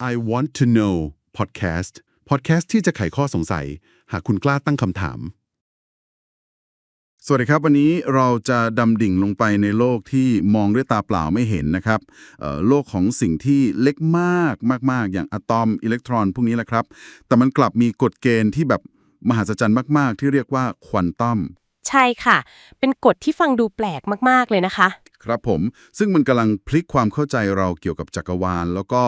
I want to know podcast podcast ที่จะไขข้อสงสัย หากคุณกล้าตั้งคำถาม สวัสดีครับ วันนี้เราจะดำดิ่งลงไปในโลกที่มองด้วยตาเปล่าไม่เห็นนะครับเอ่อโลกของสิ่งที่เล็กมากมาก ๆ อย่างอะตอมอิเล็กตรอน พวกนี้แหละครับ แต่มันกลับมีกฎเกณฑ์ที่แบบมหัศจรรย์มาก ๆ ที่เรียกว่าควอนตัมใช่ค่ะ เป็นกฎที่ฟังดูแปลกมาก ๆ เลยนะคะ ครับผม ซึ่งมันกำลังพลิกความเข้าใจเราเกี่ยวกับจักรวาล แล้วก็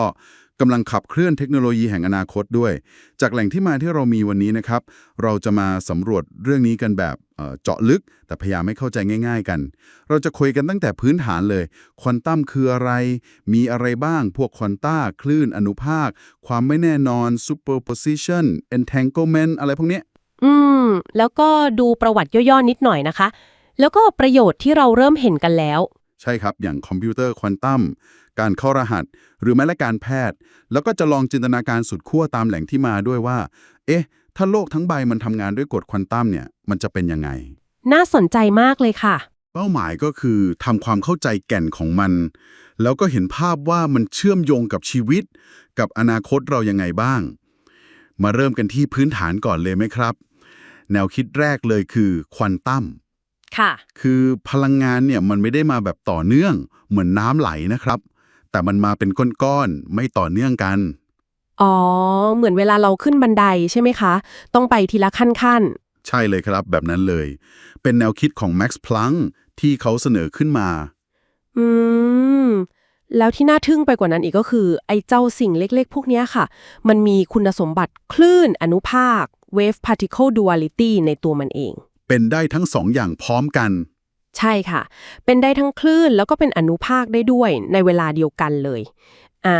กำลังขับเคลื่อนเทคโนโลยีแห่งอนาคตด้วย จากแหล่งที่มาที่เรามีวันนี้นะครับ เราจะมาสำรวจเรื่องนี้กันแบบเจาะลึก แต่พยายามให้เข้าใจง่าย ๆ กัน เราจะคุยกันตั้งแต่พื้นฐานเลย ควอนตัมคืออะไร มีอะไรบ้าง พวกควอนต้า คลื่น อนุภาค ความไม่แน่นอน superposition entanglement อะไรพวกเนี้ยอืม แล้วก็ดูประวัติย่อๆนิดหน่อยนะคะ แล้วก็ประโยชน์ที่เราเริ่มเห็นกันแล้ว ใช่ครับ อย่างคอมพิวเตอร์ควอนตัมการเข้ารหัส หรือแม้แต่การแพทย์ แล้วก็จะลองจินตนาการสุดขั้วตามแหล่งที่มาด้วยว่า เอ๊ะ ถ้าโลกทั้งใบมันทำงานด้วยกฎควอนตัมเนี่ยมันจะเป็นยังไง น่าสนใจมากเลยค่ะ เป้าหมายก็คือทำความเข้าใจแก่นของมัน แล้วก็เห็นภาพว่ามันเชื่อมโยงกับชีวิต กับอนาคตเรายังไงบ้าง มาเริ่มกันที่พื้นฐานก่อนเลยไหมครับ แนวคิดแรกเลยคือควอนตัม ค่ะ คือพลังงานเนี่ยมันไม่ได้มาแบบต่อเนื่องเหมือนน้ำไหลนะครับ แต่มันมาเป็นก้อนๆไม่ต่อเนื่องกัน อ๋อ เหมือนเวลาเราขึ้นบันไดใช่ไหมคะ ต้องไปทีละขั้นใช่เลยครับแบบนั้นเลย เป็นแนวคิดของแม็กซ์พลังที่เขาเสนอขึ้นมาๆอืม แล้วที่น่าทึ่งไปกว่านั้นอีกก็คือ ไอ้เจ้าสิ่งเล็กๆ พวกเนี้ยค่ะ มันมีคุณสมบัติคลื่นอนุภาค wave particle duality ในตัวมันเอง เป็นได้ทั้งสองอย่างพร้อมกัน ใช่ค่ะ เป็นได้ทั้งคลื่นแล้วก็เป็นอนุภาคได้ด้วยในเวลาเดียวกันเลย อ่า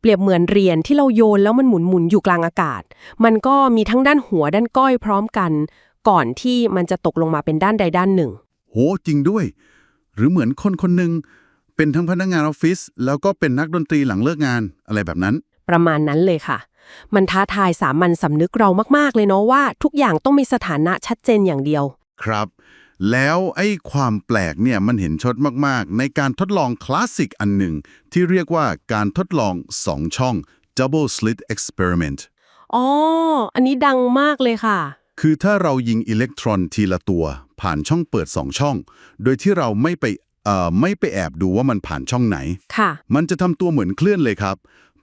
เปรียบเหมือนเหรียญที่เราโยนแล้วมันหมุนหมุนๆอยู่กลางอากาศ มันก็มีทั้งด้านหัวด้านก้อยพร้อมกัน ก่อนที่มันจะตกลงมาเป็นด้านใดด้านหนึ่ง โหจริงด้วย หรือเหมือนคนคนหนึ่งเป็นทั้งพนักงานออฟฟิศแล้วก็เป็นนักดนตรีหลังเลิกงานอะไรแบบนั้น ประมาณนั้นเลยค่ะ มันท้าทายสามัญสำนึกเรามากๆ เลยเนาะว่า ทุกอย่างต้องมีสถานะชัดเจนอย่างเดียว ครับ แล้วไอ้ความแปลกเนี่ยมันเห็นชดมากๆ ในการทดลองคลาสสิกอันหนึ่ง ที่เรียกว่าการทดลอง2ช่อง double slit experiment อ๋อ อันนี้ดังมากเลยค่ะ คือถ้าเรายิงอิเล็กตรอนทีละตัว ผ่านช่องเปิด2ช่อง โดยที่เราไม่ไปเอ่อไม่ไปแอบดูว่ามันผ่านช่องไหน ค่ะ มันจะทำตัวเหมือนเคลื่อนเลยครับ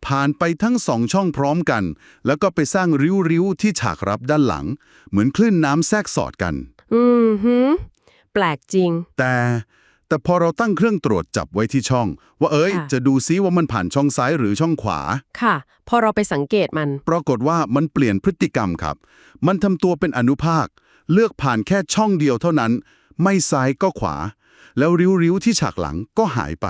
ผ่านไปทั้งสองช่องพร้อมกัน แล้วก็ไปสร้างริ้วๆที่ฉากรับด้านหลัง เหมือนคลื่นน้ำแทรกสอดกัน อืมฮึแปลกจริง แต่แต่พอเราตั้งเครื่องตรวจจับไว้ที่ช่อง ว่าเอ้ย ค่ะ จะดูซิว่ามันผ่านช่องซ้ายหรือช่องขวา ค่ะ พอเราไปสังเกตมัน ปรากฏว่ามันเปลี่ยนพฤติกรรมครับ มันทำตัวเป็นอนุภาค เลือกผ่านแค่ช่องเดียวเท่านั้น ไม่ซ้ายก็ขวา แล้วริ้วๆที่ฉากหลังก็หายไป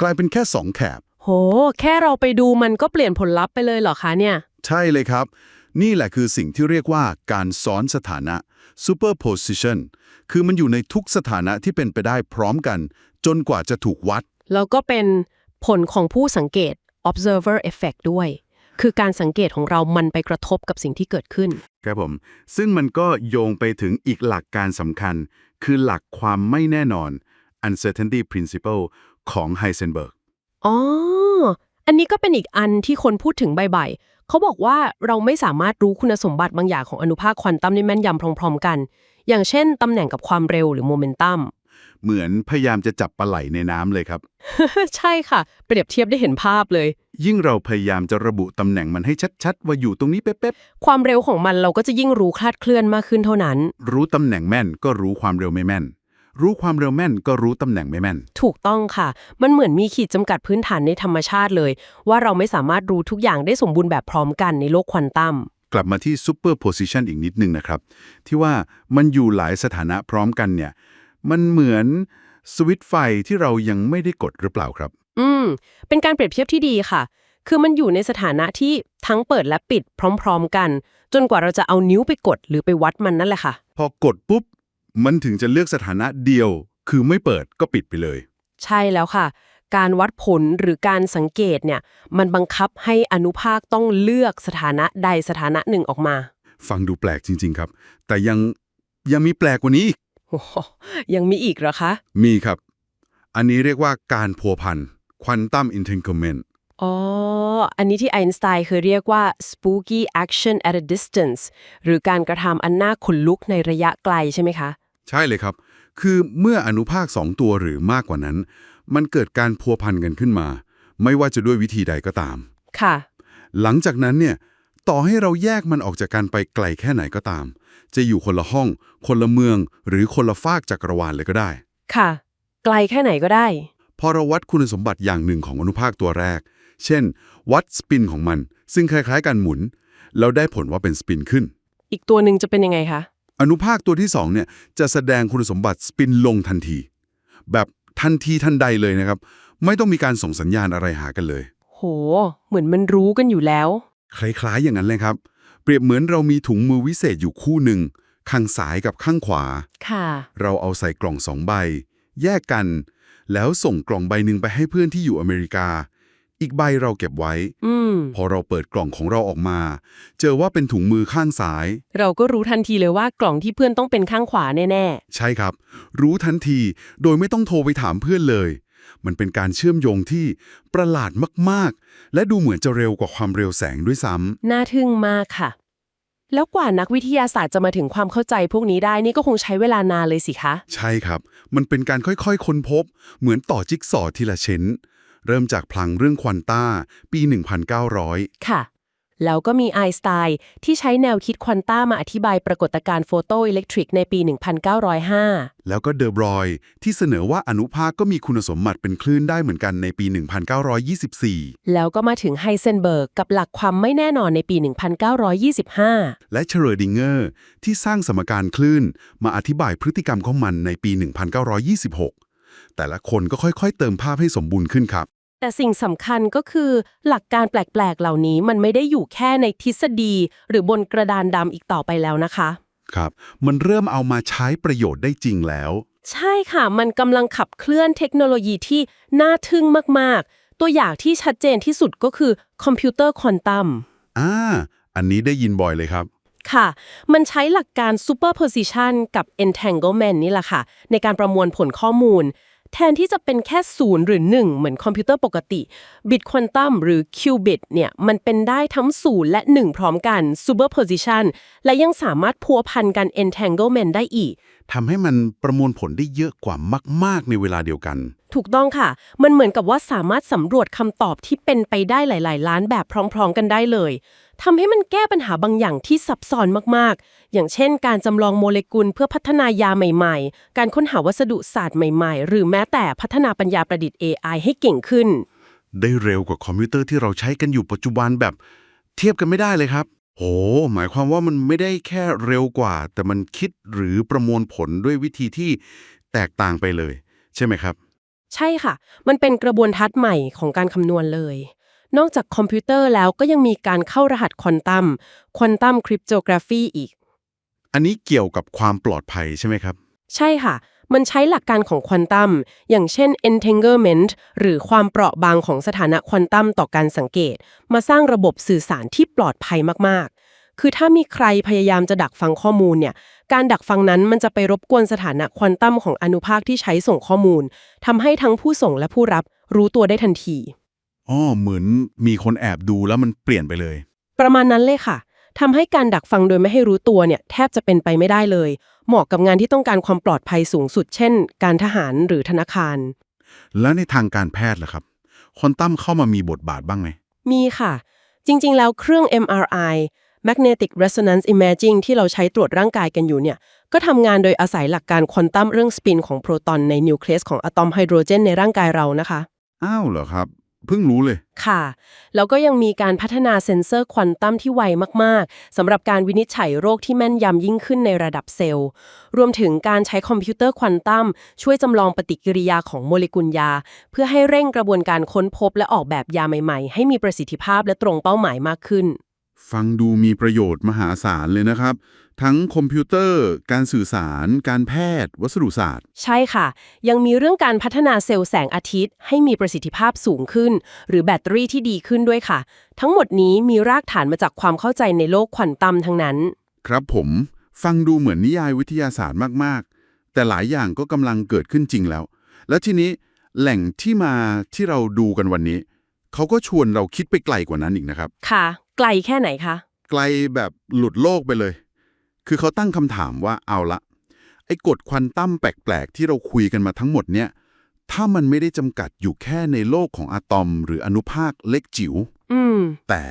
กลายเป็นแค่สองแถบ โห แค่เราไปดูมันก็เปลี่ยนผลลัพธ์ไปเลยเหรอคะเนี่ย ใช่เลยครับ นี่แหละคือสิ่งที่เรียกว่าการซ้อนสถานะ superposition คือมันอยู่ในทุกสถานะที่เป็นไปได้พร้อมกัน จนกว่าจะถูกวัด แล้วก็เป็นผลของผู้สังเกต observer effect ด้วย คือการสังเกตของเรามันไปกระทบกับสิ่งที่เกิดขึ้น ครับผม ซึ่งมันก็โยงไปถึงอีกหลักการสำคัญ คือหลักความไม่แน่นอน uncertainty principle ของ Heisenberg อ๋อ อันนี้ก็เป็นอีกอันที่คนพูดถึงบ่อยๆเขาบอกว่าเราไม่สามารถรู้คุณสมบัติบางอย่างของอนุภาคควอนตัมได้แม่นยำพร้อม ๆ กัน อย่างเช่นตำแหน่งกับความเร็วหรือโมเมนตัมเหมือนพยายามจะจับปลาไหลในน้ำเลยครับ ใช่ค่ะ เปรียบเทียบได้เห็นภาพเลย ยิ่งเราพยายามจะระบุตำแหน่งมันให้ชัดๆ ว่าอยู่ตรงนี้เป๊ะความเร็วของมันเราก็จะยิ่งรู้คลาดเคลื่อนมากขึ้นเท่านั้นๆรู้ตำแหน่งแม่นก็รู้ความเร็วไม่แม่น รู้ความเร็วแม่นก็รู้ตำแหน่งไม่แม่น ถูกต้องค่ะ มันเหมือนมีขีดจำกัดพื้นฐานในธรรมชาติเลย ว่าเราไม่สามารถรู้ทุกอย่างได้สมบูรณ์แบบพร้อมกันในโลกควอนตัมกลับมาที่ superposition อีกนิดนึงนะครับ ที่ว่ามันอยู่หลายสถานะพร้อมกันเนี่ย มันเหมือนสวิตช์ไฟที่เรายังไม่ได้กดหรือเปล่าครับ อืม เป็นการเปรียบเทียบที่ดีค่ะ คือมันอยู่ในสถานะที่ทั้งเปิดและปิดพร้อม ๆ กัน จนกว่าเราจะเอานิ้วไปกดหรือไปวัดมันนั่นแหละค่ะ พอกดปุ๊บ มันถึงจะเลือกสถานะเดียว คือไม่เปิดก็ปิดไปเลย ใช่แล้วค่ะ การวัดผลหรือการสังเกตเนี่ย มันบังคับให้อนุภาคต้องเลือกสถานะใดสถานะหนึ่งออกมา ฟังดูแปลกจริง ๆครับ แต่ยังยังมีแปลกกว่านี้อีกโอ้โหยังมีอีกเหรอคะ มีครับ อันนี้เรียกว่าการพัวพัน quantum entanglement อ๋อ อันนี้ที่ไอน์สไตน์เคยเรียกว่า spooky action at a distance หรือการกระทำอันน่าขนลุกในระยะไกลใช่ไหมคะ ใช่เลยครับ คือเมื่ออนุภาคสองตัวหรือมากกว่านั้น มันเกิดการพัวพันกันขึ้นมา ไม่ว่าจะด้วยวิธีใดก็ตาม ค่ะ หลังจากนั้นเนี่ยต่อให้เราแยกมันออกจากกันไปไกลแค่ไหนก็ตาม จะอยู่คนละห้อง คนละเมือง หรือคนละฟากจักรวาลเลยก็ได้ ค่ะ ไกลแค่ไหนก็ได้ พอเราวัดคุณสมบัติอย่างหนึ่งของอนุภาคตัวแรก เช่น วัดสปินของมัน ซึ่งคล้ายๆกันหมุนแล้วได้ผลว่าเป็นสปินขึ้น อีกตัวหนึ่งจะเป็นยังไงคะ อนุภาคตัวที่สองเนี่ยจะแสดงคุณสมบัติสปินลงทันที แบบทันทีทันใดเลยนะครับ ไม่ต้องมีการส่งสัญญาณอะไรหากันเลย โห เหมือนมันรู้กันอยู่แล้ว คล้ายๆอย่างนั้นเลยครับ เปรียบเหมือนเรามีถุงมือวิเศษอยู่คู่หนึ่งข้างซ้ายกับข้างขวา ค่ะ เราเอาใส่กล่องสองใบ แยกกัน แล้วส่งกล่องใบหนึ่งไปให้เพื่อนที่อยู่อเมริกา อีกใบเราเก็บไว้ อืม พอเราเปิดกล่องของเราออกมา เจอว่าเป็นถุงมือข้างซ้าย เราก็รู้ทันทีเลยว่ากล่องที่เพื่อนต้องเป็นข้างขวาแน่ ใช่ครับ รู้ทันทีโดยไม่ต้องโทรไปถามเพื่อนเลย มันเป็นการเชื่อมโยงที่ประหลาดมากๆ และดูเหมือนจะเร็วกว่าความเร็วแสงด้วยซ้ำ ๆ น่าทึ่งมากค่ะ แล้วกว่านักวิทยาศาสตร์จะมาถึงความเข้าใจพวกนี้ได้นี่ก็คงใช้เวลานานเลยสิคะ ใช่ครับ มันเป็นการค่อยๆ ค้นพบ เหมือนต่อจิ๊กซอว์ทีละชิ้น เริ่มจากพลังเรื่องควอนต้าปี 1900 ค่ะ แล้วก็มีไอน์สไตน์ที่ใช้แนวคิดควอนต้ามาอธิบายปรากฏการณ์โฟโตอิเล็กทริกในปี 1905 แล้วก็เดอบรอยที่เสนอว่าอนุภาคก็มีคุณสมบัติเป็นคลื่นได้เหมือนกันในปี 1924 แล้วก็มาถึงไฮเซนเบิร์กกับหลักความไม่แน่นอนในปี 1925 และเชเรดิงเกอร์ที่สร้างสมการคลื่นมาอธิบายพฤติกรรมของมันในปี 1926แต่ละคนก็ค่อยๆ เติมภาพให้สมบูรณ์ขึ้นครับ แต่สิ่งสำคัญก็คือหลักการแปลกๆ เหล่านี้มันไม่ได้อยู่แค่ในทฤษฎี หรือบนกระดานดำอีกต่อไปแล้วนะคะ ครับ มันเริ่มเอามาใช้ประโยชน์ได้จริงแล้ว ใช่ค่ะ มันกำลังขับเคลื่อนเทคโนโลยีที่น่าทึ่งมากๆ ตัวอย่างที่ชัดเจนที่สุดก็คือคอมพิวเตอร์ควอนตัมอ่า อันนี้ได้ยินบ่อยเลยครับ ค่ะ มันใช้หลักการ superposition กับ entanglement นี่แหละค่ะ ในการประมวลผลข้อมูล แทนที่จะเป็นแค่0หรือ 1 เหมือนคอมพิวเตอร์ปกติบิตควอนตัมหรือ qubit เนี่ยมันเป็นได้ทั้ง0และ 1 พร้อมกัน superposition และยังสามารถพัวพันกัน entanglement ได้อีกทำให้มันประมวลผลได้เยอะกว่ามาก ๆ ในเวลาเดียวกัน ถูกต้องค่ะ มันเหมือนกับว่าสามารถสำรวจคำตอบที่เป็นไปได้หลาย ๆ ล้านแบบพร้อม ๆ กันได้เลย ทำให้มันแก้ปัญหาบางอย่างที่ซับซ้อนมากๆ อย่างเช่น การจำลองโมเลกุลเพื่อพัฒนายาใหม่ๆ การค้นหาวัสดุศาสตร์ใหม่ๆ หรือแม้แต่พัฒนาปัญญาประดิษฐ์ AI ให้เก่งขึ้น ได้เร็วกว่าคอมพิวเตอร์ที่เราใช้กันอยู่ปัจจุบันแบบ เทียบกันไม่ได้เลยครับ โห หมายความว่ามันไม่ได้แค่เร็วกว่า แต่มันคิดหรือประมวลผลด้วยวิธีที่แตกต่างไปเลย ใช่ไหมครับ ใช่ค่ะ มันเป็นกระบวนทัศน์ใหม่ของการคำนวณเลย นอกจากคอมพิวเตอร์แล้วก็ยังมีการเข้ารหัสควอนตัม ควอนตัมคริปโตกราฟีอีก อันนี้เกี่ยวกับความปลอดภัยใช่ไหมครับ ใช่ค่ะ มันใช้หลักการของควอนตัม อย่างเช่น entanglement หรือความเปราะบางของสถานะควอนตัมต่อการสังเกต มาสร้างระบบสื่อสารที่ปลอดภัยมาก ๆคือถ้ามีใครพยายามจะดักฟังข้อมูลเนี่ย การดักฟังนั้นมันจะไปรบกวนสถานะควอนตัมของอนุภาคที่ใช้ส่งข้อมูลทำให้ทั้งผู้ส่งและผู้รับรู้ตัวได้ทันที อ๋อเหมือนมีคนแอบดูแล้วมันเปลี่ยนไปเลย ประมาณนั้นเลยค่ะทำให้การดักฟังโดยไม่ให้รู้ตัวเนี่ยแทบจะเป็นไปไม่ได้เลย เหมาะกับงานที่ต้องการความปลอดภัยสูงสุด เช่น การทหารหรือธนาคาร แล้วในทางการแพทย์ล่ะครับควอนตัมเข้ามามีบทบาทบ้างไหมมีค่ะ จริงๆ แล้วเครื่อง MRI Magnetic Resonance Imaging ที่เราใช้ตรวจร่างกายกันอยู่เนี่ย ก็ทำงานโดยอาศัยหลักการควอนตัมเรื่องสปินของโปรตอนในนิวเคลียสของอะตอมไฮโดรเจนในร่างกายเรานะคะ อ้าวเหรอครับ เพิ่งรู้เลย ค่ะ แล้วก็ยังมีการพัฒนาเซ็นเซอร์ควอนตัมที่ไวมาก ๆสำหรับการวินิจฉัยโรคที่แม่นยำยิ่งขึ้นในระดับเซลล์ รวมถึงการใช้คอมพิวเตอร์ควอนตัมช่วยจำลองปฏิกิริยาของโมเลกุลยา เพื่อให้เร่งกระบวนการค้นพบและออกแบบยาใหม่ ๆ ให้มีประสิทธิภาพและตรงเป้าหมายมากขึ้น ฟังดูมีประโยชน์มหาศาลเลยนะครับ ทั้งคอมพิวเตอร์ การสื่อสาร การแพทย์ วัสดุศาสตร์ ใช่ค่ะ ยังมีเรื่องการพัฒนาเซลล์แสงอาทิตย์ ให้มีประสิทธิภาพสูงขึ้น หรือแบตเตอรี่ที่ดีขึ้นด้วยค่ะ ทั้งหมดนี้มีรากฐานมาจากความเข้าใจในโลกควอนตัมทั้งนั้น ครับผมฟังดูเหมือนนิยายวิทยาศาสตร์มาก ๆ แต่หลายอย่างก็กำลังเกิดขึ้นจริงแล้ว แล้วทีนี้แหล่งที่มาที่เราดูกันวันนี้ เขาก็ชวนเราคิดไปไกลกว่านั้นอีกนะครับ ค่ะ ไกลแค่ไหนคะ ไกลแบบหลุดโลกไปเลย คือเขาตั้งคำถามว่าเอาละไอ้กฎควอนตัมแปลกๆ ที่เราคุยกันมาทั้งหมดเนี่ย ถ้ามันไม่ได้จำกัดอยู่แค่ในโลกของอะตอม หรืออนุภาคเล็กจิ๋วอืม แต่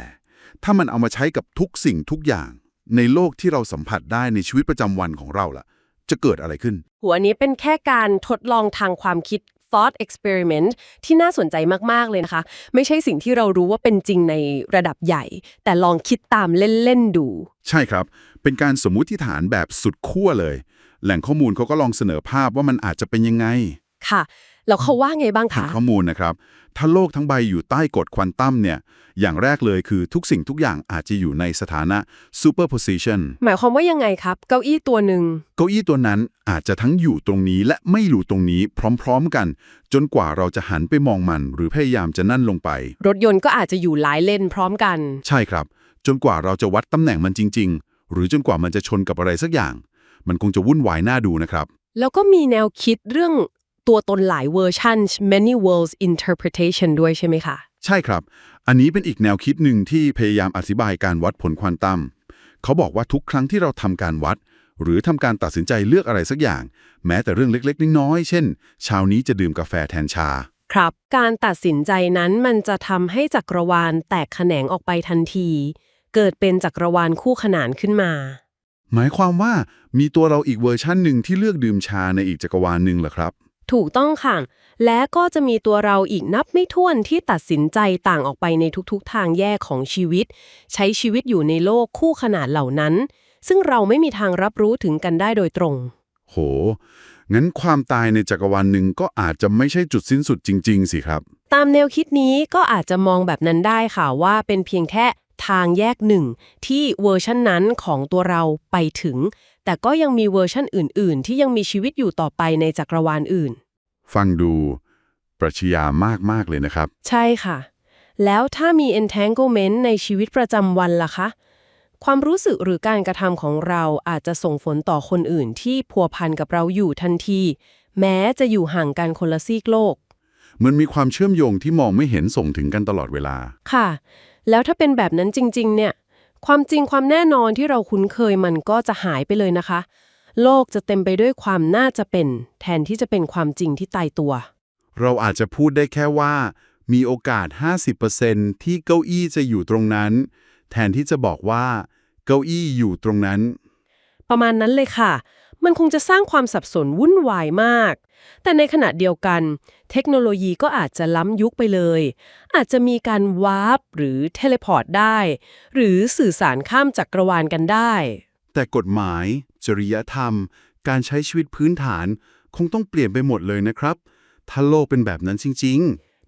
ถ้ามันเอามาใช้กับทุกสิ่งทุกอย่าง ในโลกที่เราสัมผัสได้ในชีวิตประจำวันของเราล่ะ จะเกิดอะไรขึ้น หัวนี้เป็นแค่การทดลองทางความคิด thought experiment ที่น่าสนใจมาก ๆ เลยนะคะ ไม่ใช่สิ่งที่เรารู้ว่าเป็นจริงในระดับใหญ่ แต่ลองคิดตามเล่น ๆ ดู ใช่ครับ เป็นการสมมุติฐานแบบสุดขั้วเลย แหล่งข้อมูลเขาก็ลองเสนอภาพว่ามันอาจจะเป็นยังไงค่ะ แล้วเขาว่าไงบ้างทางคะข้อมูลนะครับ ถ้าโลกทั้งใบอยู่ใต้กฎควอนตัมเนี่ย อย่างแรกเลยคือทุกสิ่งทุกอย่างอาจจะอยู่ในสถานะ superposition หมายความว่ายังไงครับ เก้าอี้ตัวหนึ่ง เก้าอี้ตัวนั้นอาจจะทั้งอยู่ตรงนี้และไม่อยู่ตรงนี้พร้อมๆกัน จนกว่าเราจะหันไปมองมัน หรือพยายามจะนั่นลงไป รถยนต์ก็อาจจะอยู่หลายเลนพร้อมกัน ใช่ครับ จนกว่าเราจะวัดตำแหน่งมันจริง ๆ หรือจนกว่ามันจะชนกับอะไรสักอย่าง มันคงจะวุ่นวายน่าดูนะครับแล้วก็มีแนวคิดเรื่อง ตัวตนหลายเวอร์ชัน many worlds interpretation ด้วยใช่ไหมคะ ใช่ครับ อันนี้เป็นอีกแนวคิดหนึ่งที่พยายามอธิบายการวัดผลควอนตัม เขาบอกว่าทุกครั้งที่เราทำการวัด หรือทำการตัดสินใจเลือกอะไรสักอย่าง แม้แต่เรื่องเล็กๆ น้อยๆ เช่น เช้านี้จะดื่มกาแฟแทนชา ครับ การตัดสินใจนั้นมันจะทำให้จักรวาลแตกแขนงออกไปทันที เกิดเป็นจักรวาลคู่ขนานขึ้นมาหมายความว่ามีตัวเราอีกเวอร์ชั่นหนึ่งที่เลือกดื่มชาในอีกจักรวาลหนึ่งเหรอครับ ถูกต้องค่ะ และก็จะมีตัวเราอีกนับไม่ถ้วนที่ตัดสินใจต่างออกไปในทุกๆ ทางแยกของชีวิต ใช้ชีวิตอยู่ในโลกคู่ขนานเหล่านั้น ซึ่งเราไม่มีทางรับรู้ถึงกันได้โดยตรง โห งั้นความตายในจักรวาลหนึ่งก็อาจจะไม่ใช่จุดสิ้นสุดจริง ๆ สิครับ ตามแนวคิดนี้ก็อาจจะมองแบบนั้นได้ค่ะว่าเป็นเพียงแค่ ทางแยกหนึ่งที่เวอร์ชันนั้นของตัวเราไปถึง แต่ก็ยังมีเวอร์ชันอื่น ๆ ที่ยังมีชีวิตอยู่ต่อไปในจักรวาลอื่น ฟังดูปรัชญามาก ๆ เลยนะครับ ใช่ค่ะ แล้วถ้ามี entanglement ในชีวิตประจำวันล่ะคะ ความรู้สึกหรือการกระทำของเราอาจจะส่งผลต่อคนอื่นที่พัวพันกับเราอยู่ทันที แม้จะอยู่ห่างกันคนละซีกโลก มันมีความเชื่อมโยงที่มองไม่เห็นส่งถึงกันตลอดเวลาค่ะ แล้วถ้าเป็นแบบนั้นจริง ๆ เนี่ย ความจริงความแน่นอนที่เราคุ้นเคยมันก็จะหายไปเลยนะคะ โลกจะเต็มไปด้วยความน่าจะเป็น แทนที่จะเป็นความจริงที่ตายตัว เราอาจจะพูดได้แค่ว่า มีโอกาส 50%ที่เก้าอี้จะอยู่ตรงนั้น แทนที่จะบอกว่า เก้าอี้อยู่ตรงนั้น ประมาณนั้นเลยค่ะ มันคงจะสร้างความสับสนวุ่นวายมาก แต่ในขณะเดียวกัน เทคโนโลยีก็อาจจะล้ำยุคไปเลย อาจจะมีการวาร์ปหรือเทเลพอร์ตได้ หรือสื่อสารข้ามจักรวาลกันได้ แต่กฎหมาย จริยธรรม การใช้ชีวิตพื้นฐาน คงต้องเปลี่ยนไปหมดเลยนะครับ ถ้าโลกเป็นแบบนั้นจริง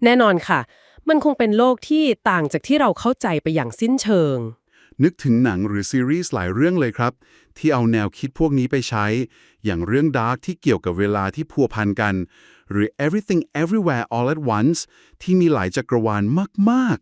แน่นอนค่ะ มันคงเป็นโลกที่ต่างจากที่เราเข้าใจไปอย่างสิ้นเชิงๆ นึกถึงหนังหรือซีรีส์หลายเรื่องเลยครับ ที่เอาแนวคิดพวกนี้ไปใช้ อย่างเรื่อง Dark ที่เกี่ยวกับเวลาที่พัวพันกัน หรือ Everything Everywhere All at Once ที่มีหลายจักรวาลมาก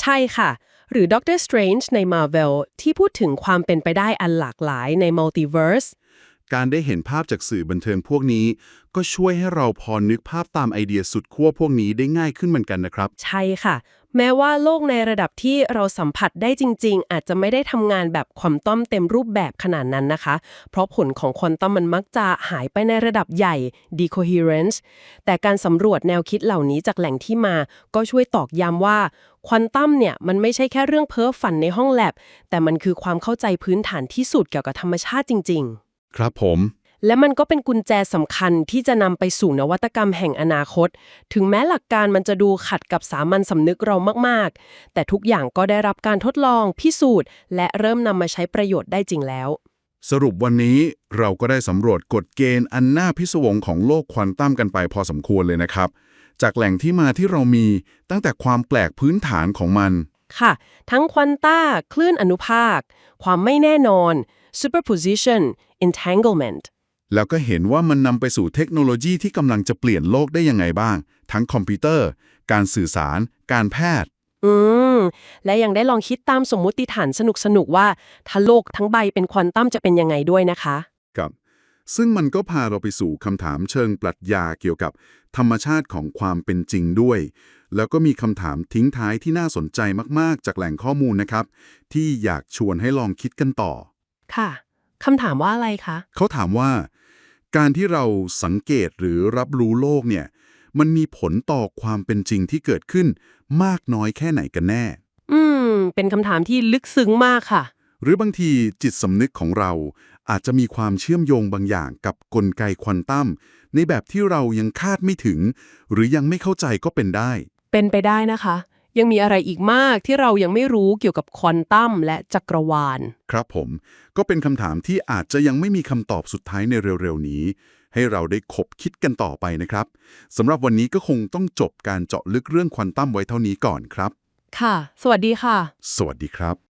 ใช่ค่ะ หรือ Doctor Strange ใน Marvel ที่พูดถึงความเป็นไปได้อันหลากหลายใน Multiverse ๆการได้เห็นภาพจากสื่อบันเทิงพวกนี้ ก็ช่วยให้เราพอนึกภาพตามไอเดียสุดขั้วพวกนี้ได้ง่ายขึ้นเหมือนกันนะครับ ใช่ค่ะ แม้ว่าโลกในระดับที่เราสัมผัสได้จริง ๆ อาจจะไม่ได้ทำงานแบบควอนตัมเต็มรูปแบบขนาดนั้นนะคะ เพราะผลของควอนตัมมันมักจะหายไปในระดับใหญ่ decoherence แต่การสำรวจแนวคิดเหล่านี้จากแหล่งที่มา ก็ช่วยตอกย้ำว่าควอนตัมเนี่ยมันไม่ใช่แค่เรื่องเพ้อฝันในห้องแลบ แต่มันคือความเข้าใจพื้นฐานที่สุดเกี่ยวกับธรรมชาติจริง ๆ ครับผม และมันก็เป็นกุญแจสำคัญที่จะนำไปสู่นวัตกรรมแห่งอนาคต ถึงแม้หลักการมันจะดูขัดกับสามัญสำนึกเรามาก ๆ แต่ทุกอย่างก็ได้รับการทดลอง พิสูจน์ และเริ่มนำมาใช้ประโยชน์ได้จริงแล้ว สรุปวันนี้เราก็ได้สำรวจกฎเกณฑ์อันน่าพิศวงของโลกควอนตัมกันไปพอสมควรเลยนะครับ จากแหล่งที่มาที่เรามีตั้งแต่ความแปลกพื้นฐานของมัน ค่ะ ทั้งควอนต้าคลื่นอนุภาค ความไม่แน่นอน superposition entanglement แล้วก็เห็นว่ามันนำไปสู่เทคโนโลยีที่กำลังจะเปลี่ยนโลกได้ยังไงบ้าง ทั้งคอมพิวเตอร์ การสื่อสาร การแพทย์ อืม และยังได้ลองคิดตามสมมุติฐานสนุกๆว่า ถ้าโลกทั้งใบเป็นควอนตัมจะเป็นยังไงด้วยนะคะ ครับ ซึ่งมันก็พาเราไปสู่คำถามเชิงปรัชญาเกี่ยวกับธรรมชาติของความเป็นจริงด้วย แล้วก็มีคำถามทิ้งท้ายที่น่าสนใจมากๆ จากแหล่งข้อมูลนะครับ ที่อยากชวนให้ลองคิดกันต่อ ค่ะ คำถามว่าอะไรคะ เขาถามว่า การที่เราสังเกตหรือรับรู้โลกเนี่ย มันมีผลต่อความเป็นจริงที่เกิดขึ้น มากน้อยแค่ไหนกันแน่ อืม เป็นคำถามที่ลึกซึ้งมากค่ะ หรือบางทีจิตสำนึกของเรา อาจจะมีความเชื่อมโยงบางอย่างกับกลไกควอนตัมในแบบที่เรายังคาดไม่ถึง หรือยังไม่เข้าใจก็เป็นได้ เป็นไปได้นะคะ ยังมีอะไรอีกมากที่เรายังไม่รู้เกี่ยวกับควอนตัมและจักรวาล ครับผม ก็เป็นคำถามที่อาจจะยังไม่มีคำตอบสุดท้ายในเร็วๆนี้ ให้เราได้คบคิดกันต่อไปนะครับสำหรับวันนี้ก็คงต้องจบการเจาะลึกเรื่องควอนตัมไว้เท่านี้ก่อนครับ ค่ะ สวัสดีค่ะ สวัสดีครับ